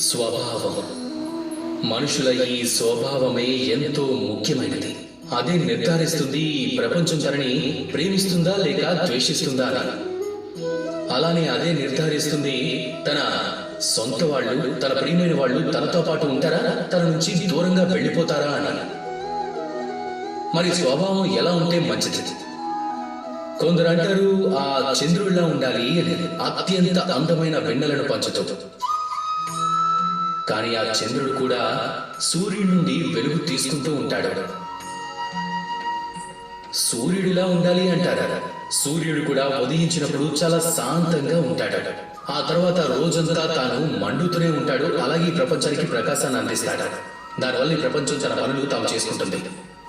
స్వభావం. మనుషుల ఈ స్వభావమే ఎంతో ముఖ్యమైనది. అదే నిర్ధారిస్తుంది ఈ ప్రపంచం తనని ప్రేమిస్తుందా లేక ద్వేషిస్తుందా అని అలానే అదే నిర్ధారిస్తుంది తన సొంత వాళ్ళు తన ప్రియమైన వాళ్ళు తనతో పాటు ఉంటారా? తన నుంచి దూరంగా వెళ్ళిపోతారా అని మరి స్వభావం ఎలా ఉంటే మంచిది? కొందరు అంటారు ఆ చంద్రుడిలా ఉండాలి అని అత్యంత అందమైన వెన్నెలను పంచుతూ. కానీ ఆ చంద్రుడు కూడా సూర్యుడి నుండి వెలుగు తీసుకుంటూ ఉంటాడు. సూర్యుడిలా ఉండాలి అంటారా. సూర్యుడు కూడా ఉదయించినప్పుడు చాలా శాంతంగా ఉంటాడు. ఆ తర్వాత రోజంతా తాను మండుతూనే ఉంటాడు. అలాగే ఈ ప్రపంచానికి ప్రకాశాన్ని అందిస్తాడు. దానివల్ల ఈ ప్రపంచం తన పనులు తాము చేసుకుంటుంది.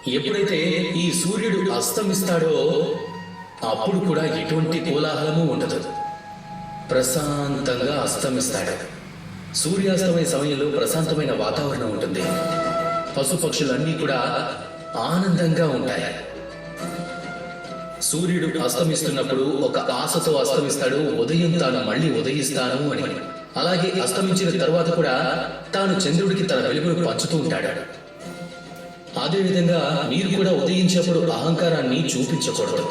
ఎప్పుడైతే ఈ సూర్యుడు అస్తమిస్తాడో అప్పుడు కూడా ఎటువంటి కోలాహలము ఉండదు. ప్రశాంతంగా అస్తమిస్తాడు. సూర్యాస్తమయ సమయంలో ప్రశాంతమైన వాతావరణం ఉంటుంది. పశుపక్షులన్నీ కూడా ఆనందంగా ఉంటాయి. సూర్యుడు అస్తమిస్తున్నప్పుడు ఒక ఆశతో అస్తమిస్తాడు ఉదయం తాను మళ్ళీ ఉదయిస్తాను అని. అలాగే అస్తమించిన తర్వాత కూడా తాను చంద్రుడికి తన వెలుగును పంచుతూ ఉంటాడు. అదేవిధంగా మీరు కూడా ఉదయించేప్పుడు అహంకారాన్ని చూపించకూడదు.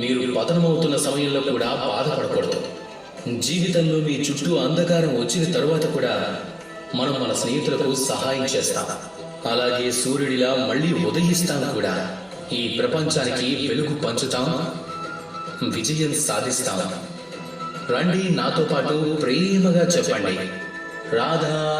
మీరు పతనమవుతున్న సమయంలో కూడా బాధపడకూడదు. జీవితంలో మీ చుట్టూ అంధకారం వచ్చిన తరువాత కూడా మనం మన స్నేహితులకు సహాయం చేస్తాం. అలాగే సూర్యుడిలా మళ్ళీ ఉదయిస్తాం కూడా. ఈ ప్రపంచానికి వెలుగు పంచుతాం. విజయం సాధిస్తాం. రండి నాతో పాటు ప్రేమగా చెప్పండి. రాధా